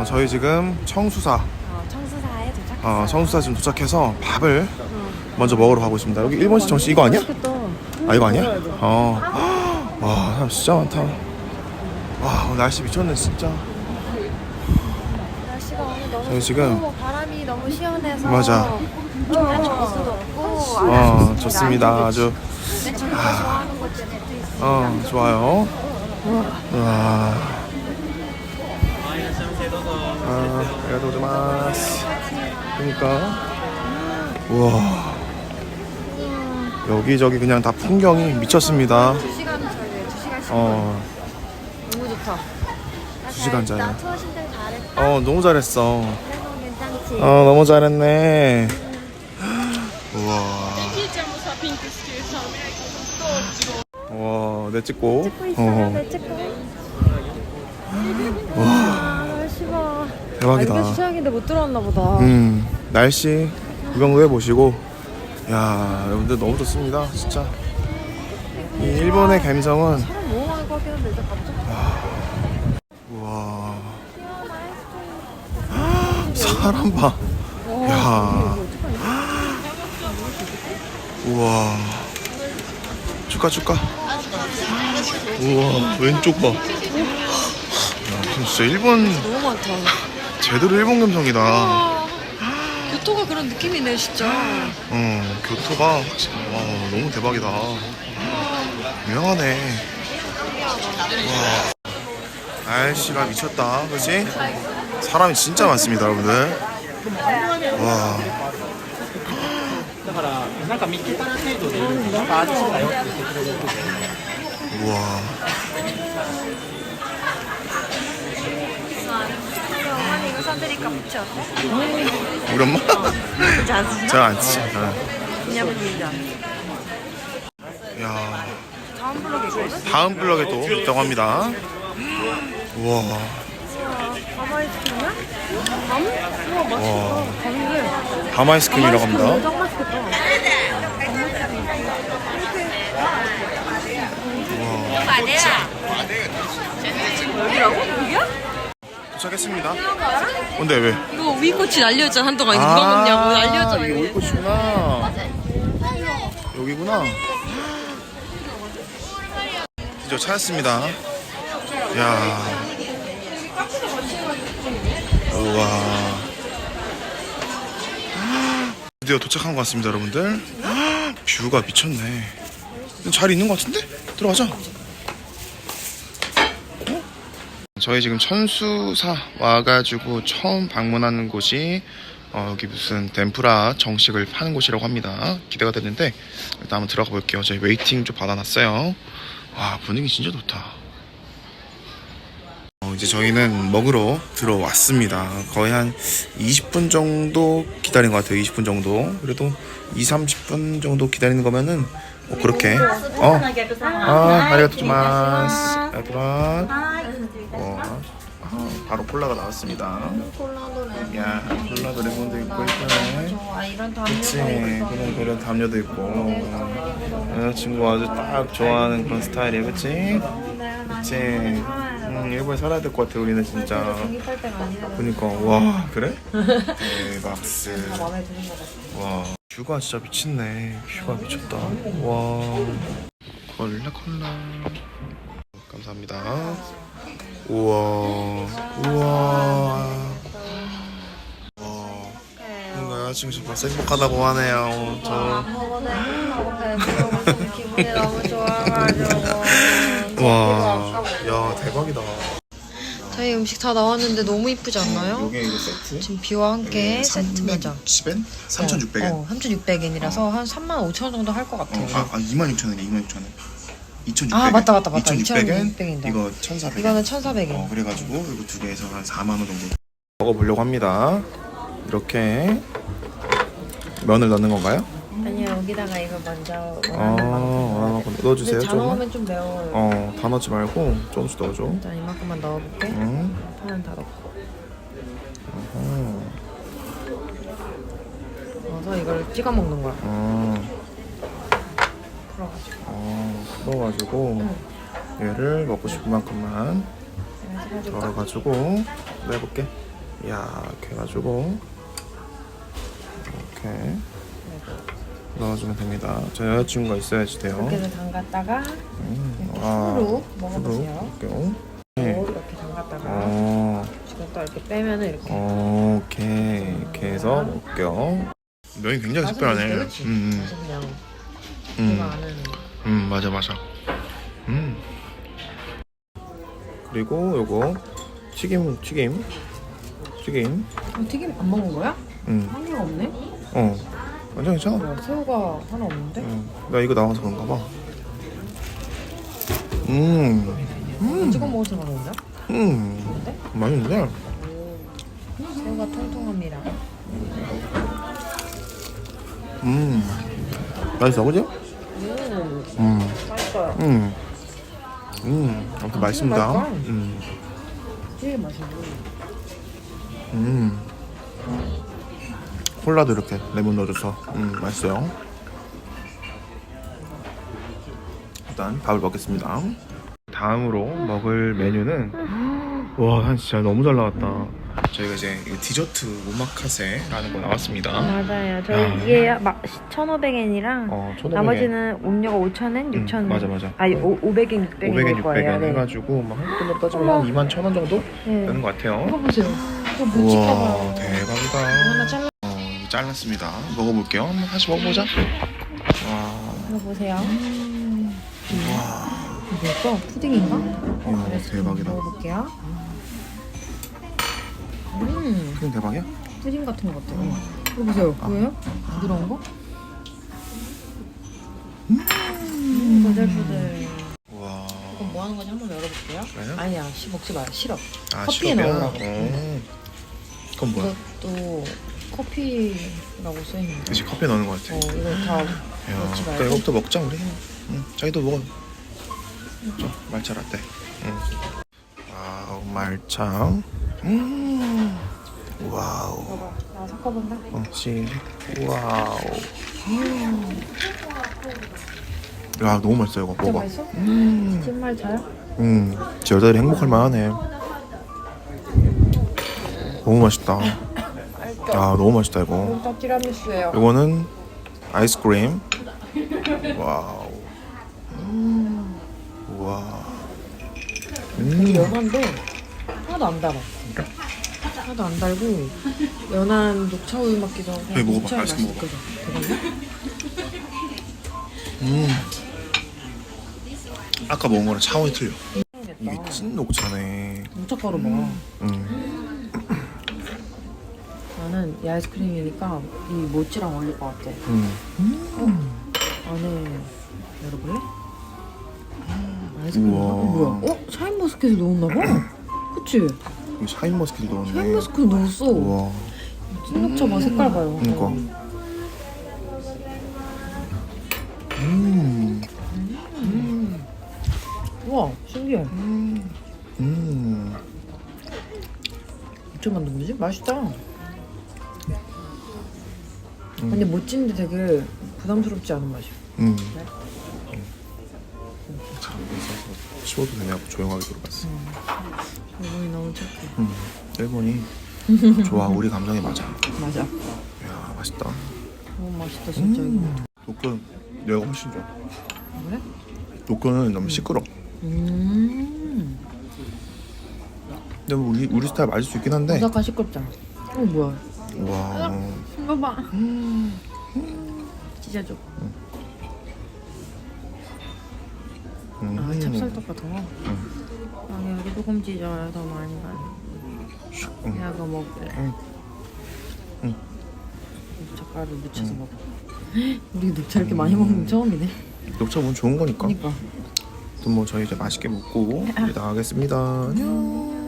어, 저희 지금 청수사, 어, 청수사에 도착했어요. 어, 청수사 지금 도착해서 밥을 먼저 먹으러 가고 있습니다. 여기 일본식 정식 이거 아니야? 맛있겠다. 아 이거 아니야? 어. 와 사람 진짜 많다. 와 오늘 날씨 미쳤네 진짜. 날씨가 오늘 너무 저희 지금- 바람이 너무 시원해서 맞아. 좀안 좋을 수도 없고 어 좋습니다. 아주 내 친구가 좋아하는 곳 중에 또 있습니다. 어 좋아요. 와. 아. 그러니까 우와. 여기저기 그냥 다 풍경이 미쳤습니다. 두 시간 저희 두 시간씩 어, 너무 좋다. 두 시간 짜리. 나 투어 신청 잘했다. 어 너무 잘했어. 괜찮지. 어 너무 잘했네. 우와. 와, 내 찍고. 찍고 있어요. 어, 네, 찍고. 와. 아, 대박이다. 이게 수영인데 못 들어왔나 보다. 음, 날씨 구경도 해보시고. 야, 여러분들 너무 좋습니다, 진짜. 이 일본의 감성은 사람 너무 많이 가긴 한데 이제 갑자기 우와. 사람 봐. 야. 우와. 축하 축하. 우와 왼쪽 봐. 야, 진짜 일본 너무 많다. 제대로 일본 감성이다. 교토가 그런 느낌이네 진짜. 어 교토가 확실히 와 너무 대박이다. 유명하네. 와 날씨가 미쳤다, 그렇지? 사람이 진짜 많습니다, 여러분들. 와. だからなんか見つけた程度でいいんですよあっちだよって言ってくれるんで 우와. 사드릴까 붙이 어때? 우리 엄마? 그렇지 않습니까? 잘안 치지. 어. 기념품이죠. 야, 다음 블록에 있거든? 다음 블럭에 또 있다고 합니다. 우와. 밤 아이스크림이야? 밤? 우와 맛있다. 와. 밤인데. 밤 아이스크림이라고 합니다. 짱 맛있겠다. 여기라고? 여기야? 도착했습니다. 근데 왜? 이거 위코치 날려있잖아 한동안 이거 누가 먹냐고 날려있잖아 이게 올꽃이구나. 여기구나. 드디어 찾았습니다. 야. 우와. 드디어 도착한 것 같습니다, 여러분들. 뷰가 미쳤네. 잘 있는 것 같은데? 들어가자. 저희 지금 천수사 와가지고 처음 방문하는 곳이 어, 여기 무슨 덴푸라 정식을 파는 곳이라고 합니다. 기대가 됐는데 일단 한번 들어가 볼게요. 저희 웨이팅 좀 받아놨어요. 와 분위기 진짜 좋다. 어, 이제 저희는 먹으러 들어왔습니다. 거의 한 20분 정도 기다린 것 같아요. 20분 정도. 그래도 2, 30분 정도 기다리는 거면은 뭐 그렇게 어. 아, 아리가토 마스. 아리가토마. 어, 아, 바로 콜라가 나왔습니다. 콜라도네 야, 콜라도 레몬도 있고 이쁘네. 좋아 이런 그치, 담요가 그런 그런 담요도 있고. 여자친구 아주 딱 좋아하는 그런 스타일이야, 그치? 그치. 음, 일본에 살아야 될 것 같아, 우리는 진짜. 공입할 때가 아니라 그니까, 와, 그래? 대박스. 마음에 드는 거 같아 와, 뷰가 진짜 미쳤네. 뷰가 미쳤다. 와. 콜라 콜라. 감사합니다. 우와. 우와. 와. 뭔가 여자친구 지금 벌써 행복하다고 하네요. 저. 배고파서 기분이 너무 좋아가지고 와. 야, 대박이다. 저희 음식 다 나왔는데 너무 이쁘지 않나요? 요게 이거 세트? 지금 비와 함께 세트 매장 10엔? 3,600엔. 어, 3,600엔이라서 한 3만 5천 원 정도 할 것 같아요 아, 아 26,000원이야, 26,000원. 2,600엔. 아, 맞다, 맞다, 맞다. 2,600엔. 2,600엔 이다. 이거 1,400엔. 이거는 1,400엔 어, 그래가지고 이거 두 개에서 한 4만 원 정도 먹어보려고 합니다. 이렇게 면을 넣는 건가요? 아니요 여기다가 이거 먼저 아, 아 넣어주세요 근데 다 조금. 넣으면 좀 매워요 어, 다 넣지 말고 조금씩 넣어줘. 일단 이만큼만 넣어볼게 응. 파는 다 넣고 어, 넣어서 이걸 찍어 먹는 거야 어, 풀어가지고 어, 풀어가지고 얘를 먹고 싶은 만큼만 해가지고 덜어가지고 내볼게. 이렇게 해가지고 이렇게 넣어주면 됩니다. 저 여자친구가 있어야지 돼요. 여기를 담갔다가 음, 후루 먹어보세요. 네. 이렇게 담갔다가 어, 지금 또 이렇게 빼면은 이렇게 오케이 이렇게 해서 먹을게요. 면이 굉장히 맛은 특별하네. 음, 아주 그냥 음, 음, 음, 맞아 맞아. 음. 그리고 요거 튀김 튀김 튀김. 어, 튀김 안 먹은 거야? 음, 하나가 없네? 어, 완전 괜찮아. 뭐야, 새우가 하나 없는데? 음, 나 이거 나와서 그런가 봐. 음, 이거 찍어 먹을 생각 없나? 음, 어때? 맛있는데? 새우가 통통합니다. 음, 맛있어, 그지? 음, 음, 맛있어요. 음, 음, 아무튼 맛있습니다. 맛있다. 음, 되게 맛있네. 음, 콜라도 이렇게 레몬 넣어줘서 음, 맛있어요. 일단 밥을 먹겠습니다. 다음으로 먹을 메뉴는 와, 한 진짜 너무 잘 나왔다. 저희가 이제 이 디저트 오마카세라는 거 나왔습니다. 맞아요. 저희 야. 이게 막 1,500엔이랑 어, 1,500엔. 나머지는 음료가 5,000엔, 음, 6,000엔. 맞아, 맞아. 아니, 500엔, 600엔 500엔, 600엔 네. 해가지고 막 한국 돈으로 따지면 한 2만 1천 원 정도 네. 되는 것 같아요. 이거 보세요. 이거 우와. 대박이다. 하나 잘라. 어, 잘랐습니다. 먹어볼게요. 한번 다시 먹어보자. 와, 이거 보세요. 이거 푸딩인가? 어, 대박이다. 먹어볼게요. 음, 그냥 대박이야? 푸딩 같은 것 같아요. 이거 보세요. 보여요? 부드러운 거? 음, 부들부들. 와, 그럼 뭐 하는 건지 한번 열어볼게요. 그래요? 아니야, 시 먹지 마요. 싫어. 아, 커피에 시럽이야? 넣으라고. 어. 그건 뭐야? 이것도 커피라고 써있는 거. 그치 커피에 넣는 거 같아. 어, 이거 다 야, 넣지 또 말고. 이거부터 먹자 우리. 응, 자기도 먹어. 저 말차 라떼. 응. 와우 말차. 음. 와우. 봐봐, 나 섞어본다. 어, 씨. 와우. 야 너무 맛있어 이거 진짜 먹어. 맛있어? 음. 찐말 차요? 음. 진짜 여자들이 행복할 만하네. 너무 맛있다. 아 너무 맛있다 이거. 다 티라미수예요. 이거는 아이스크림. 와우. 와. 음. 연한데 하나도 안 달아. 하나도 안 달고 연한 녹차 우유 맛기도 하고 네, 먹어봐. 아이스크림 맛이 있거든. 대박이야? 음. 아까 먹은 거랑 차원이 틀려. 이게. 찐 녹차네. 녹차 가루 먹어. 음. 나는 이 아이스크림이니까 이 모찌랑 어울릴 것 같아. 음. 안에 열어볼래? 아이스크림 우와. 어, 뭐야? 어? 샤인머스켓을 넣었나 봐. 그치? 샤인머스켓 넣었네. 샤인머스켓 넣었어. 우와. 찐녹차 봐 색깔 봐요. 그러니까. 음. 우와 신기해. 음. 어떻게 만든 거지? 맛있다. 근데 멋진데 되게 부담스럽지 않은 맛이야. 음. 자, 그래서 쉬어도 되냐고 조용하게 들어봤어. 이분이 너무 착해. 음. 일본이 좋아. 우리 감성에 맞아. 맞아. 야 맛있다. 너무 맛있다 진짜 음. 도쿄는 내가 훨씬 좋아. 이거. 그래? 도쿄는 너무 시끄러. 음. 근데 뭐 우리 우리 스타일 맞을 수 있긴 한데. 오사카 시끄럽잖아. 어 뭐야? 와. 이거 봐. 음. 아 찹쌀떡 같은 거? 아 여기 조금 찢어야 더 많이 가. 응. 내가 그거 먹을래. 응. 응. 젓가루 묻혀서 먹어. 우리 녹차 이렇게 많이 먹는 거 처음이네. 녹차 뭐 좋은 거니까. 그러니까. 아무튼 뭐 저희 이제 맛있게 먹고 이제 나가겠습니다. 안녕.